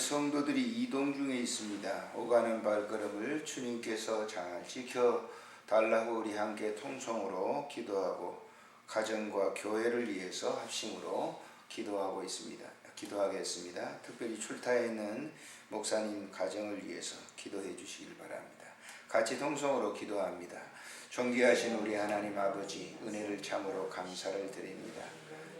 성도들이 이동 중에 있습니다. 오가는 발걸음을 주님께서 잘 지켜 달라고 우리 함께 통성으로 기도하고 가정과 교회를 위해서 합심으로 기도하고 있습니다. 기도하겠습니다. 특별히 출타에 있는 목사님 가정을 위해서 기도해 주시길 바랍니다. 같이 통성으로 기도합니다. 존귀하신 우리 하나님 아버지 은혜를 참으로 감사를 드립니다.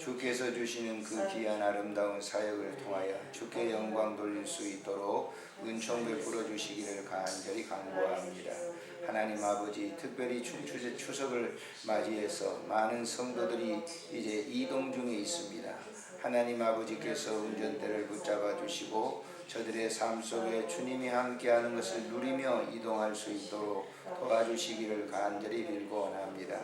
주께서 주시는 그 귀한 아름다운 사역을 통하여 주께 영광 돌릴 수 있도록 은총 베풀어 주시기를 간절히 간구합니다. 하나님 아버지 특별히 충추제 추석을 맞이해서 많은 성도들이 이제 이동 중에 있습니다. 하나님 아버지께서 운전대를 붙잡아 주시고 저들의 삶 속에 주님이 함께하는 것을 누리며 이동할 수 있도록 도와주시기를 간절히 빌고 원합니다.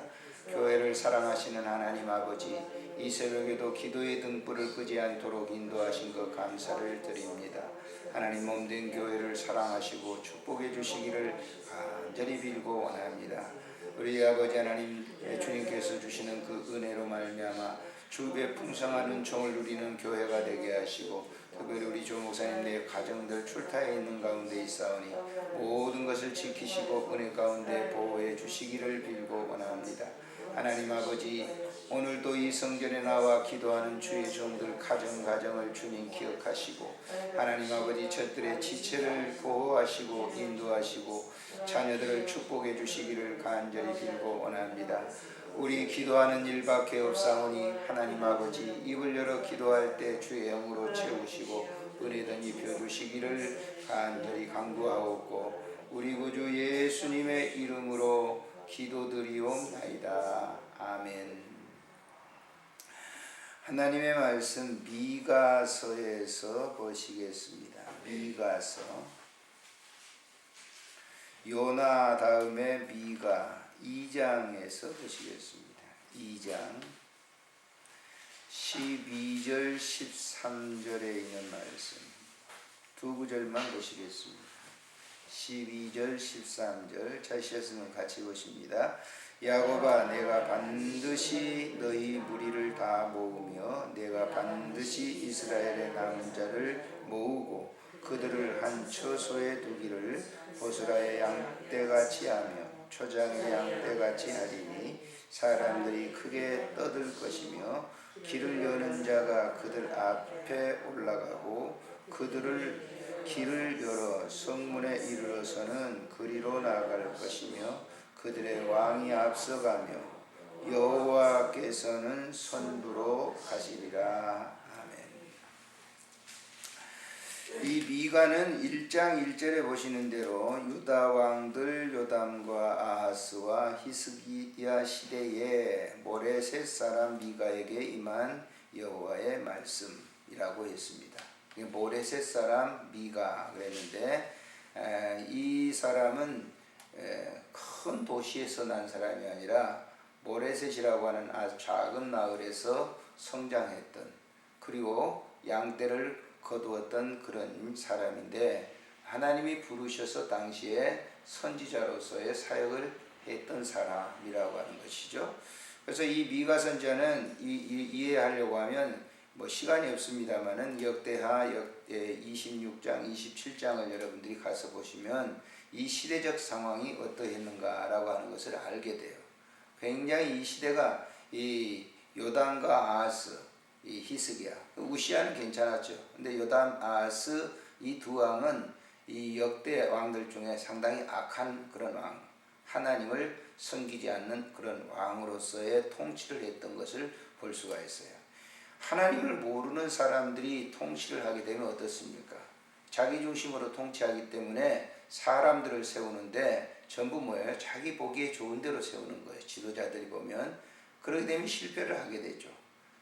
교회를 사랑하시는 하나님 아버지 이 새벽에도 기도의 등불을 끄지 않도록 인도하신 것 감사를 드립니다. 하나님 몸된 교회를 사랑하시고 축복해 주시기를 간절히 빌고 원합니다. 우리 아버지 하나님 주님께서 주시는 그 은혜로 말미암아 주의 풍성한 은총을 누리는 교회가 되게 하시고 특별히 우리 조 목사님 내 가정들 출타해 있는 가운데 있사오니 모든 것을 지키시고 은혜 가운데 보호해 주시기를 빌고 원합니다. 하나님 아버지 오늘도 이 성전에 나와 기도하는 주의 종들 가정 가정을 주님 기억하시고 하나님 아버지 저들의 지체를 보호하시고 인도하시고 자녀들을 축복해 주시기를 간절히 빌고 원합니다. 우리 기도하는 일밖에 없사오니 하나님 아버지 입을 열어 기도할 때 주의 영으로 채우시고 은혜든 입혀 주시기를 간절히 간구하옵고 우리 구주 예수님의 이름으로 기도드리옵나이다. 아멘. 하나님의 말씀 미가서에서 보시겠습니다. 미가서 요나 다음에 미가 2장에서 보시겠습니다. 2장 12절 13절에 있는 말씀 두 구절만 보시겠습니다. 12절 13절 자시였으면 같이 보십니다. 야곱아 내가 반드시 너희 무리를 다 모으며 내가 반드시 이스라엘의 남은 자를 모으고 그들을 한 처소에 두기를 보스라의 양떼같이 하며 초장의 양떼같이 하리니 사람들이 크게 떠들 것이며 길을 여는 자가 그들 앞에 올라가고 그들을 길을 열어 성문에 이르러서는 그리로 나아갈 것이며 그들의 왕이 앞서가며 여호와께서는 선두로 가시리라 이 미가는 1장 1절에 보시는 대로 유다 왕들 요담과 아하스와 히스기야 시대에 모레셋 사람 미가에게 임한 여호와의 말씀이라고 했습니다. 모레셋 사람 미가 그랬는데 이 사람은 큰 도시에서 난 사람이 아니라 모레셋이라고 하는 아주 작은 마을에서 성장했던 그리고 양떼를 거두었던 그런 사람인데 하나님이 부르셔서 당시에 선지자로서의 사역을 했던 사람이라고 하는 것이죠. 그래서 이 미가 선자는 이, 이, 이해하려고 하면 뭐 시간이 없습니다만은 역대하 역 26장, 예, 27장을 여러분들이 가서 보시면 이 시대적 상황이 어떠했는가라고 하는 것을 알게 돼요. 굉장히 이 시대가 이 요단과 아하스 이 히스기야. 우시아는 괜찮았죠. 근데 요담 아스 이 두 왕은 이 역대 왕들 중에 상당히 악한 그런 왕, 하나님을 섬기지 않는 그런 왕으로서의 통치를 했던 것을 볼 수가 있어요. 하나님을 모르는 사람들이 통치를 하게 되면 어떻습니까? 자기 중심으로 통치하기 때문에 사람들을 세우는데 전부 뭐예요? 자기 보기에 좋은 대로 세우는 거예요. 지도자들이 보면 그러게 되면 실패를 하게 되죠.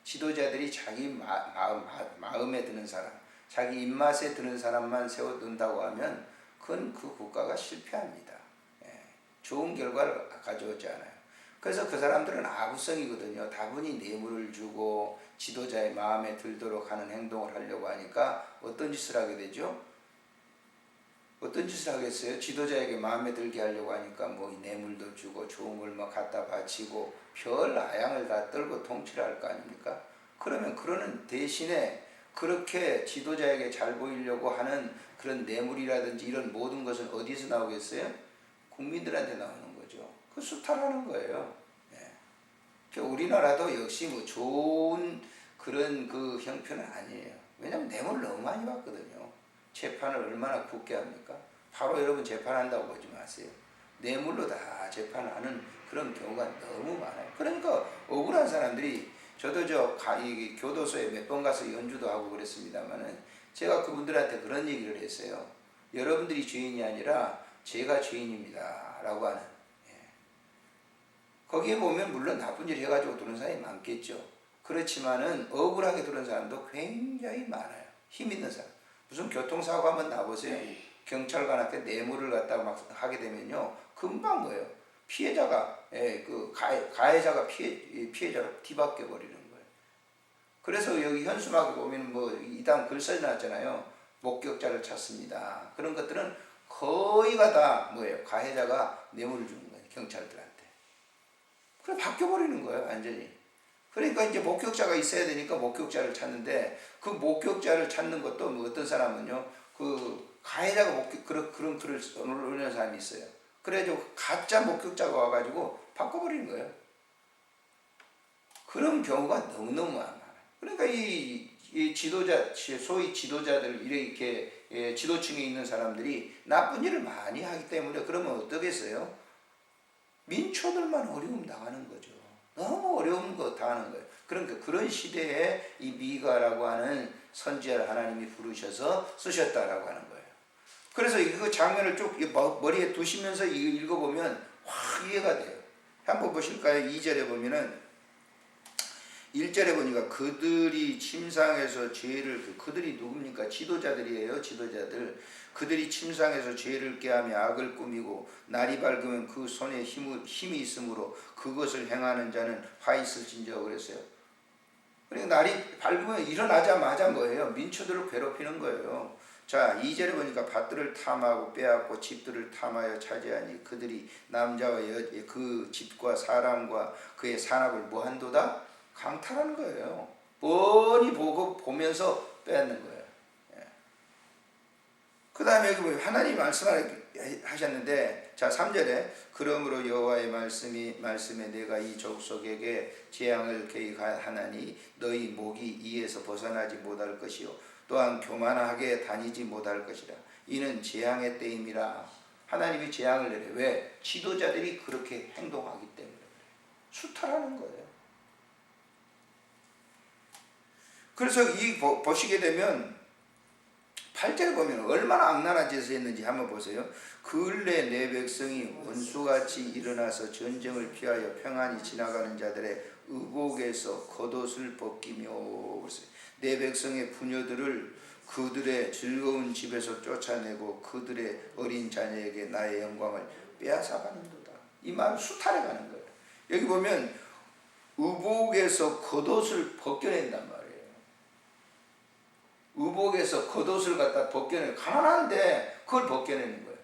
지도자들이 자기 마, 마음, 마음에 드는 사람, 자기 입맛에 드는 사람만 세워둔다고 하면 그건 그 국가가 실패합니다. 예, 좋은 결과를 가져오지 않아요. 그래서 그 사람들은 아부성이거든요. 다분히 뇌물을 주고 지도자의 마음에 들도록 하는 행동을 하려고 하니까 어떤 짓을 하게 되죠? 어떤 짓을 하겠어요? 지도자에게 마음에 들게 하려고 하니까 뭐 뇌물도 주고 걸막 갖다 바치고 별 아양을 다 떨고 통치를 할 거 아닙니까? 그러면 그러는 대신에 그렇게 지도자에게 잘 보이려고 하는 그런 뇌물이라든지 이런 모든 것은 어디서 나오겠어요? 국민들한테 나오는 거죠. 그 수탈하는 거예요. 예. 그러니까 우리나라도 역시 뭐 좋은 그런 그 형편은 아니에요. 왜냐면 뇌물을 너무 많이 받거든요. 재판을 얼마나 굳게 합니까? 바로 여러분 재판한다고 보지 마세요. 뇌물로 다 재판하는 그런 경우가 너무 많아요. 그러니까 억울한 사람들이 저도 저 가, 이 교도소에 몇 번 가서 연주도 하고 그랬습니다만은 제가 그분들한테 그런 얘기를 했어요. 여러분들이 죄인이 아니라 제가 죄인입니다 라고 하는. 예. 거기에 보면 물론 나쁜 일 해가지고 들은 사람이 많겠죠. 그렇지만은 억울하게 들은 사람도 굉장히 많아요. 힘 있는 사람. 무슨 교통사고 한번 나보세요. 경찰관한테 뇌물을 갖다가 막 하게 되면요. 금방 뭐예요. 피해자가, 예, 그 가해, 가해자가 피해, 피해자로 뒤바뀌어 버리는 거예요. 그래서 여기 현수막에 보면 뭐 이당 글 써놨잖아요. 목격자를 찾습니다. 그런 것들은 거의가 다 뭐예요. 가해자가 뇌물을 주는 거예요. 경찰들한테. 그래 바뀌어버리는 거예요. 완전히. 그러니까 이제 목격자가 있어야 되니까 목격자를 찾는데 그 목격자를 찾는 것도 뭐 어떤 사람은요. 그 가해자가 목격 그런 그런 글을 올리는 사람이 있어요. 그래가지고 가짜 목격자가 와가지고 바꿔버리는 거예요. 그런 경우가 너무너무 많아요. 그러니까 이, 이 지도자, 소위 지도자들, 이렇게 예, 지도층에 있는 사람들이 나쁜 일을 많이 하기 때문에 그러면 어떻겠어요? 민초들만 어려움 당하는 거죠. 너무 어려운 거 당하는 거예요. 그러니까 그런 시대에 이 미가라고 하는 선지자를 하나님이 부르셔서 쓰셨다라고 하는 거예요. 그래서 이거 장면을 쭉 머리에 두시면서 읽어보면 확 이해가 돼요. 한번 보실까요? 2절에 보면은 1절에 보니까 그들이 침상에서 죄를 그, 그들이 누굽니까? 지도자들이에요. 지도자들. 그들이 침상에서 죄를 깨하며 악을 꾸미고 날이 밝으면 그 손에 힘, 힘이 있으므로 그것을 행하는 자는 화 있을진저 그랬어요. 그러니까 날이 밝으면 일어나자마자 뭐예요? 민초들을 괴롭히는 거예요. 자, 2절에 보니까 밭들을 탐하고 빼앗고 집들을 탐하여 차지하니 그들이 남자와 여, 그 집과 사람과 그의 산업을 뭐한도다? 강탈하는 거예요. 뻔히 보고 보면서 빼앗는 거예요. 예. 그 다음에 하나님 말씀하셨는데 자 3절에 그러므로 여호와의 말씀이 말씀에 내가 이 족속에게 재앙을 계획하나니 너희 목이 이에서 벗어나지 못할 것이요 또한 교만하게 다니지 못할 것이라 이는 재앙의 때임이라 하나님이 재앙을 내려 왜 지도자들이 그렇게 행동하기 때문에 수탈하는 거예요. 그래서 이 보시게 되면 8절에 보면 얼마나 악랄한 짓을 했는지 한번 보세요. 근래 내 백성이 원수같이 일어나서 전쟁을 피하여 평안히 지나가는 자들의 의복에서 겉옷을 벗기며 내 백성의 부녀들을 그들의 즐거운 집에서 쫓아내고 그들의 어린 자녀에게 나의 영광을 빼앗아가는도다. 이 말은 수탈해 가는 거예요. 여기 보면 의복에서 겉옷을 벗겨낸단 말이에요. 의복에서 겉옷을 갖다 벗겨내 가난한데 그걸 벗겨내는 거예요.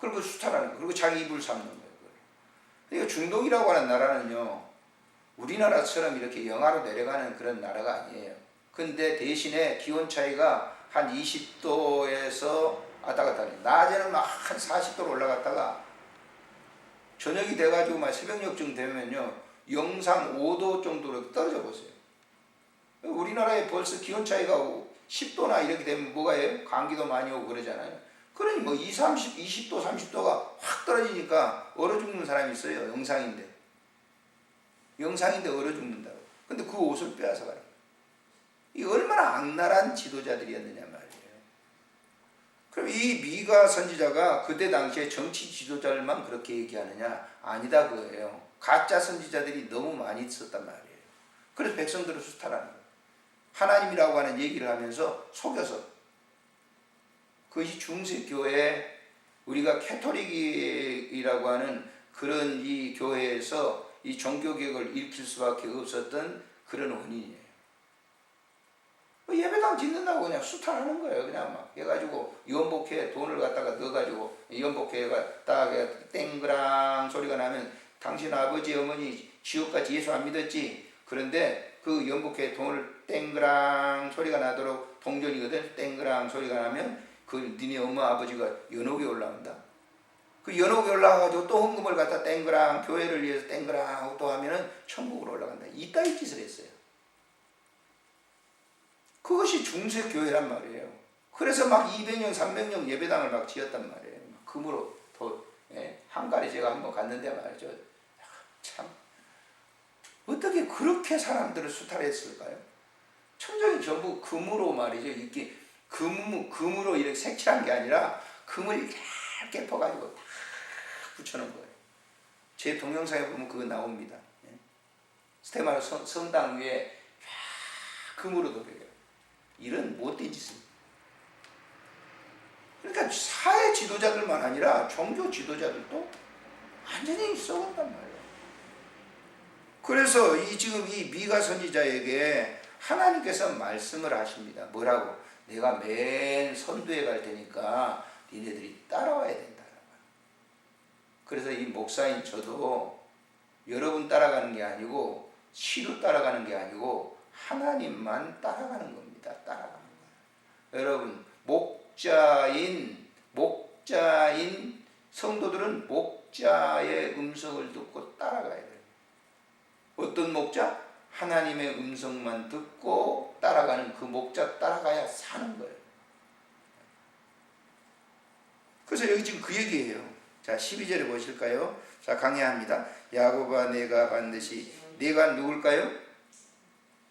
그리고 수탈하는 거예요. 그리고 자기 입을 삼는 거예요. 그러니까 중동이라고 하는 나라는요. 우리나라처럼 이렇게 영하로 내려가는 그런 나라가 아니에요. 근데 대신에 기온 차이가 한 20도에서 왔다 갔다 해요. 낮에는 막 한 40도로 올라갔다가 저녁이 돼가지고 막 새벽녘쯤 되면요. 영상 5도 정도로 떨어져 보세요. 우리나라에 벌써 기온 차이가 10도나 이렇게 되면 뭐가 해요? 감기도 많이 오고 그러잖아요. 그러니 뭐 2, 30, 20도, 30도가 확 떨어지니까 얼어 죽는 사람이 있어요. 영상인데. 영상인데 얼어 죽는다고. 근데 그 옷을 빼앗아 가요. 이 얼마나 악랄한 지도자들이었느냐 말이에요. 그럼 이 미가 선지자가 그때 당시에 정치 지도자들만 그렇게 얘기하느냐? 아니다 그거예요. 가짜 선지자들이 너무 많이 있었단 말이에요. 그래서 백성들을 수탈하는 거예요. 하나님이라고 하는 얘기를 하면서 속여서 그것이 중세교회 우리가 캐토릭이라고 하는 그런 이 교회에서 이 종교개혁을 일으킬 수밖에 없었던 그런 원인이에요. 뭐 예배당 짓는다고 그냥 수탈하는 거예요. 그냥 막 해가지고 연복회 돈을 갖다가 넣어가지고 연복회가 딱 땡그랑 소리가 나면 당신 아버지 어머니 지옥까지 예수 안 믿었지. 그런데 그 연복회 돈을 땡그랑 소리가 나도록 동전이거든. 땡그랑 소리가 나면 그 니네 엄마 아버지가 연옥에 올라온다. 그 연옥에 올라가가지고 또 헌금을 갖다 땡그랑 교회를 위해서 땡그랑 하고 또 하면은 천국으로 올라간다. 이따위 짓을 했어요. 그것이 중세 교회란 말이에요. 그래서 막 200년, 300년 예배당을 막 지었단 말이에요. 막 금으로 더 예, 한가리 제가 한번 갔는데 말이죠. 야, 참 어떻게 그렇게 사람들을 수탈했을까요? 천장이 전부 금으로 말이죠. 이렇게 금 금으로 이렇게 색칠한 게 아니라 금을 얇게 퍼가지고 다 붙여놓은 거예요. 제 동영상에 보면 그거 나옵니다. 예. 스테마노 성, 성당 위에 쫙 금으로 도배해요. 이런 못된 짓을. 그러니까 사회 지도자들만 아니라 종교 지도자들도 완전히 썩었단 말이에요. 그래서 이 지금 이 미가 선지자에게 하나님께서 말씀을 하십니다. 뭐라고? 내가 맨 선두에 갈 테니까 니네들이 따라와야 된다. 그래서 이 목사인 저도 여러분 따라가는 게 아니고 시로 따라가는 게 아니고 하나님만 따라가는 겁니다. 따라가는 거예요. 여러분 목자인 목자인 성도들은 목자의 음성을 듣고 따라가야 돼요. 어떤 목자? 하나님의 음성만 듣고 따라가는 그 목자 따라가야 사는 거예요. 그래서 여기 지금 그 얘기예요. 자, 12절에 보실까요? 자, 강의합니다. 야고바 내가 반드시 내가 누굴까요?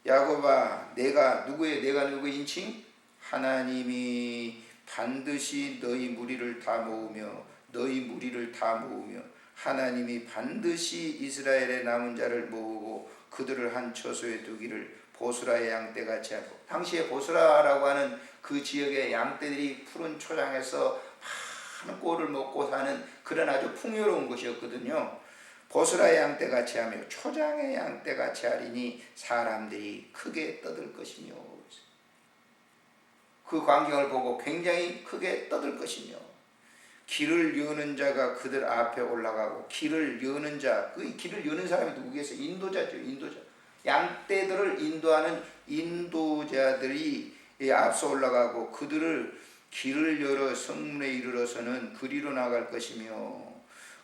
야고바 내가 누구의 내가 누구 인칭? 하나님이 반드시 너희 무리를 다 모으며 너희 무리를 다 모으며 하나님이 반드시 이스라엘의 남은 자를 모으고 그들을 한 처소에 두기를 보스라의 양떼같이 하고 당시에 보스라라고 하는 그 지역의 양떼들이 푸른 초장에서 많은 꼴을 먹고 사는 그런 아주 풍요로운 곳이었거든요. 보스라의 양떼같이 하며 초장의 양떼같이 하리니 사람들이 크게 떠들 것이며 그 광경을 보고 굉장히 크게 떠들 것이며 길을 여는 자가 그들 앞에 올라가고 길을 여는 자, 그 길을 여는 사람이 누구겠어요? 인도자죠, 인도자. 양떼들을 인도하는 인도자들이 앞서 올라가고 그들을 길을 열어 성문에 이르러서는 그리로 나갈 것이며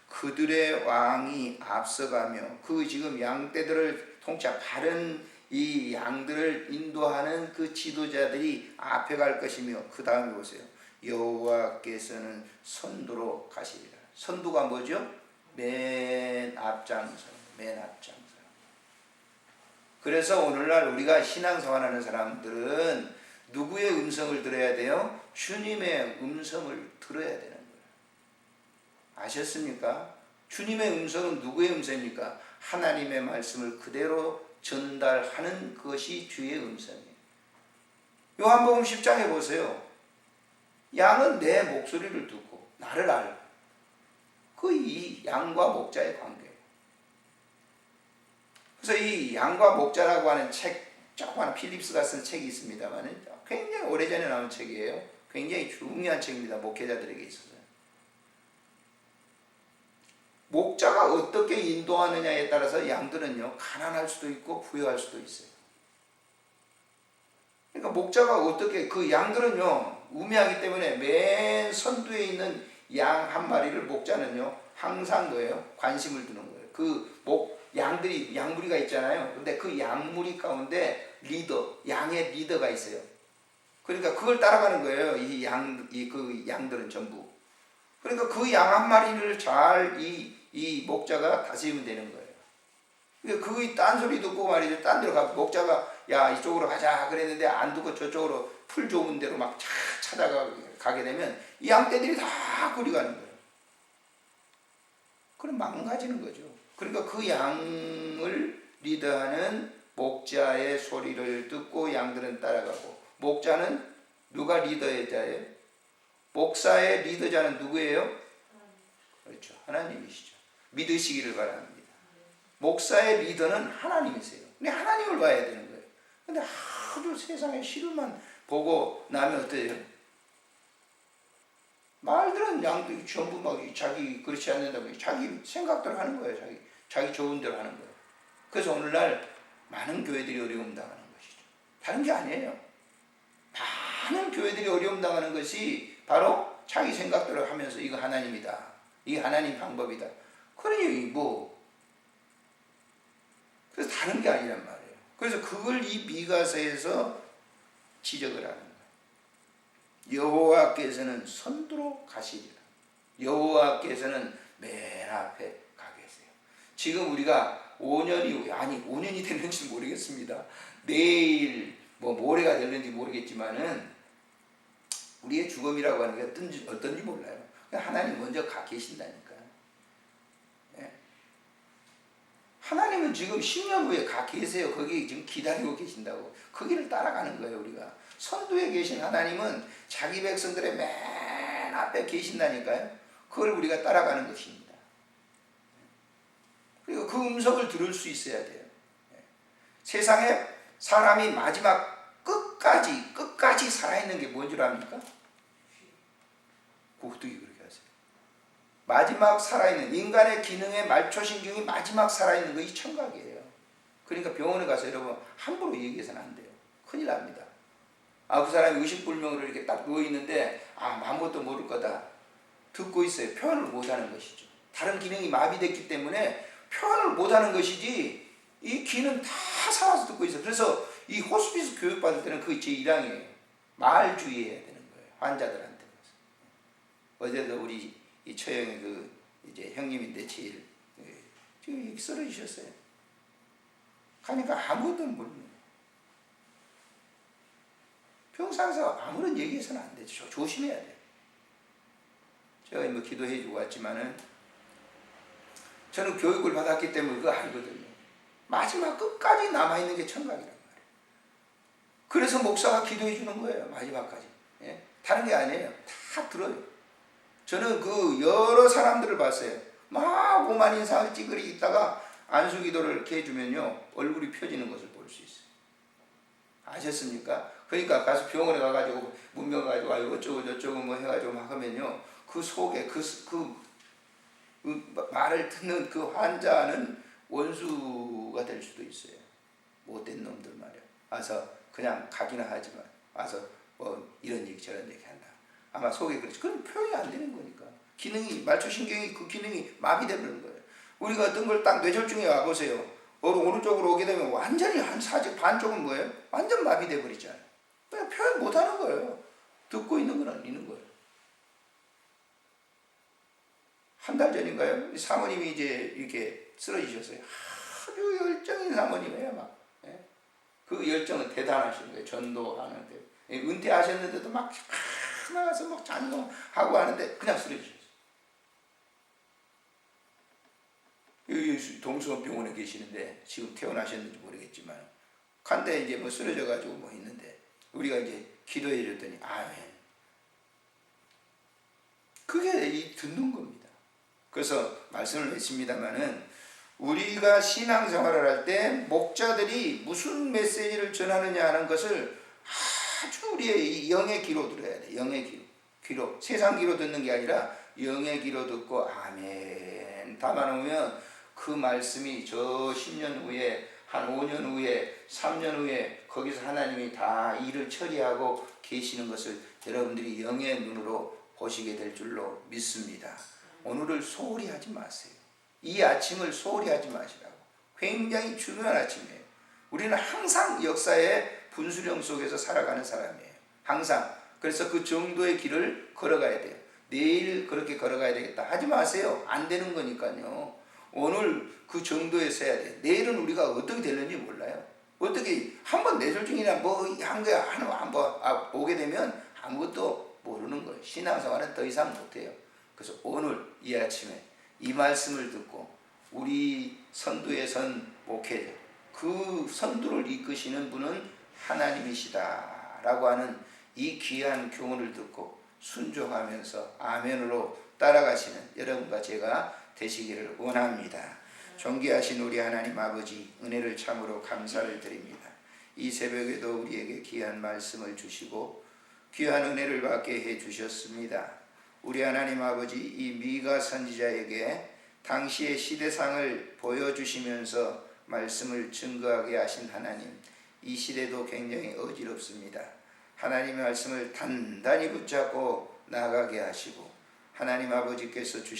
그들의 왕이 앞서가며 그 지금 양떼들을 통치 바른 이 양들을 인도하는 그 지도자들이 앞에 갈 것이며 그 다음에 보세요. 여호와께서는 선두로 가시리라. 선두가 뭐죠? 맨 앞장서, 맨 앞장서. 그래서 오늘날 우리가 신앙 생활하는 사람들은 누구의 음성을 들어야 돼요? 주님의 음성을 들어야 되는 거예요. 아셨습니까? 주님의 음성은 누구의 음성입니까? 하나님의 말씀을 그대로 전달하는 것이 주의 음성이에요. 요한복음 10장에 보세요. 양은 내 목소리를 듣고 나를 알고 그 이 양과 목자의 관계. 그래서 이 양과 목자라고 하는 책, 조그만 필립스가 쓴 책이 있습니다만 굉장히 오래전에 나온 책이에요. 굉장히 중요한 책입니다. 목회자들에게 있어서. 목자가 어떻게 인도하느냐에 따라서 양들은요, 가난할 수도 있고 부유할 수도 있어요. 그러니까 목자가 어떻게, 그 양들은요, 우매하기 때문에 맨 선두에 있는 양 한 마리를 목자는요, 항상 뭐예요? 관심을 두는 거예요. 그 목, 양들이, 양무리가 있잖아요. 근데 그 양무리 가운데 리더, 양의 리더가 있어요. 그러니까 그걸 따라가는 거예요. 이 양, 이 그 양들은 전부. 그러니까 그 양 한 마리를 잘 이, 이 목자가 다스리면 되는 거예요. 그러니까 그의 딴소리 듣고 말이죠. 딴 데로 가, 목자가 야, 이쪽으로 가자. 그랬는데 안 두고 저쪽으로 풀 좋은 데로 막 찾아가게 되면 이 양떼들이 다 그리 가는 거예요. 그럼 망가지는 거죠. 그러니까 그 양을 리더하는 목자의 소리를 듣고 양들은 따라가고 목자는 누가 리더의 자예요? 목사의 리더자는 누구예요? 그렇죠. 하나님이시죠. 믿으시기를 바랍니다. 목사의 리더는 하나님이세요. 근데 하나님을 봐야 되는 거예요. 근데 하도 세상의 시름만 보고 나면 어때요? 말들은 양들이 전부 막 자기 그렇지 않는다고 자기 생각대로 하는 거예요. 자기 자기 좋은 대로 하는 거예요. 그래서 오늘날 많은 교회들이 어려움 당하는 것이죠. 다른 게 아니에요. 많은 교회들이 어려움 당하는 것이 바로 자기 생각대로 하면서 이거 하나님이다. 이게 하나님 방법이다. 그러니 뭐 그래서 다른 게 아니란 말이에요. 그래서 그걸 이 미가서에서 지적을 하는 거예요. 여호와께서는 선두로 가시리라. 여호와께서는 맨 앞에 가 계세요. 지금 우리가 5년 이후에 아니 5년이 됐는지 모르겠습니다. 내일 뭐 모레가 될는지 모르겠지만은 우리의 죽음이라고 하는 게 어떤지 어떤지 몰라요. 하나님 먼저 가 계신다니까. 예. 하나님은 지금 10년 후에 가 계세요. 거기 지금 기다리고 계신다고. 거기를 따라가는 거예요, 우리가. 선두에 계신 하나님은 자기 백성들의 맨 앞에 계신다니까요. 그걸 우리가 따라가는 것입니다. 그리고 그 음성을 들을 수 있어야 돼요. 예. 세상에 사람이 마지막 끝까지 끝까지 살아있는 게 뭔 줄 압니까? 그 그렇게 하세요? 마지막 살아있는 인간의 기능의 말초신경이 마지막 살아있는 것이 청각이에요. 그러니까 병원에 가서 여러분 함부로 얘기해서는 안 돼요. 큰일 납니다. 아 그 사람이 의식불명으로 이렇게 딱 누워 있는데 아 아무것도 모를 거다 듣고 있어요. 표현을 못하는 것이죠. 다른 기능이 마비됐기 때문에 표현을 못하는 것이지 이 귀는 다 살아서 듣고 있어. 그래서 이 호스피스 교육 받을 때는 그게 제 1항이에요. 말 주의해야 되는 거예요. 환자들한테. 어제도 우리 이 처형의 그 이제 형님인데 제일 예, 지금 여기 쓰러지셨어요. 가니까 아무것도 모르는 평상서 아무런 얘기해서는 안 되죠. 조심해야 돼요. 제가 뭐 기도해 주고 왔지만은 저는 교육을 받았기 때문에 그거 알거든요. 마지막 끝까지 남아있는 게 청각이란 말이에요. 그래서 목사가 기도해 주는 거예요. 마지막까지. 예? 다른 게 아니에요. 다 들어요. 저는 그 여러 사람들을 봤어요. 막 오만 인상을 찌그리 있다가 안수 기도를 이렇게 해주면요. 얼굴이 펴지는 것을 볼 수 있어요. 아셨습니까? 그러니까 가서 병원에 가가지고 문명 가지고 아 어쩌고 저쩌고 뭐 해가지고 막 하면요. 그 속에 그, 그, 그 말을 듣는 그 환자는 원수가 될 수도 있어요. 못된 놈들 말이야. 와서 그냥 가기나 하지만 와서 뭐 이런 얘기 저런 얘기. 아마 속에 그렇지. 그건 표현이 안 되는 거니까. 기능이 말초신경이 그 기능이 마비되는 거예요. 우리가 어떤 걸 딱 뇌졸중에 와보세요. 오른쪽으로 오게 되면 완전히 한 사직 반쪽은 뭐예요? 완전 마비돼 버리잖아요. 그냥 표현 못 하는 거예요. 듣고 있는 건 아니는 거예요. 한 달 전인가요? 사모님이 이제 이렇게 쓰러지셨어요. 아주 열정인 사모님이에요, 막. 예? 그 열정은 대단하신 거예요. 전도하는데. 예, 은퇴하셨는데도 막 나가서 막 찬송하고 하는데 그냥 쓰러지셨어요. 여기 동수원 병원에 계시는데 지금 퇴원하셨는지 모르겠지만 간데 이제 뭐 쓰러져 가지고 뭐 있는데 우리가 이제 기도해 줬더니 아멘. 그게 이 듣는 겁니다. 그래서 말씀을 했습니다마는 우리가 신앙생활을 할 때 목자들이 무슨 메시지를 전하느냐 하는 것을 아주 우리의 영의 귀로 들어야 돼. 영의 귀로. 귀로. 세상 귀로 듣는 게 아니라 영의 귀로 듣고 아멘 담아놓으면 그 말씀이 저 10년 후에 한 5년 후에 3년 후에 거기서 하나님이 다 일을 처리하고 계시는 것을 여러분들이 영의 눈으로 보시게 될 줄로 믿습니다. 오늘을 소홀히 하지 마세요. 이 아침을 소홀히 하지 마시라고. 굉장히 중요한 아침이에요. 우리는 항상 역사의 분수령 속에서 살아가는 사람이에요. 항상. 그래서 그 정도의 길을 걸어가야 돼요. 내일 그렇게 걸어가야 되겠다. 하지 마세요. 안 되는 거니까요. 오늘 그 정도에서 해야 돼. 내일은 우리가 어떻게 되는지 몰라요. 어떻게 한번 뇌졸중이나 뭐 한 거야 한번 아, 오게 되면 아무것도 모르는 거예요. 신앙생활은 더 이상 못해요. 그래서 오늘 이 아침에 이 말씀을 듣고 우리 선두에 선 목회자 그 선두를 이끄시는 분은 하나님이시다 라고 하는 이 귀한 교훈을 듣고 순종하면서 아멘으로 따라가시는 여러분과 제가 되시기를 원합니다. 존귀하신 우리 하나님 아버지 은혜를 참으로 감사를 드립니다. 이 새벽에도 우리에게 귀한 말씀을 주시고 귀한 은혜를 받게 해 주셨습니다. 우리 하나님 아버지 이 미가 선지자에게 당시의 시대상을 보여주시면서 말씀을 증거하게 하신 하나님 이 시대도 굉장히 어지럽습니다. 하나님의 말씀을 단단히 붙잡고 나가게 하시고 하나님 아버지께서 주신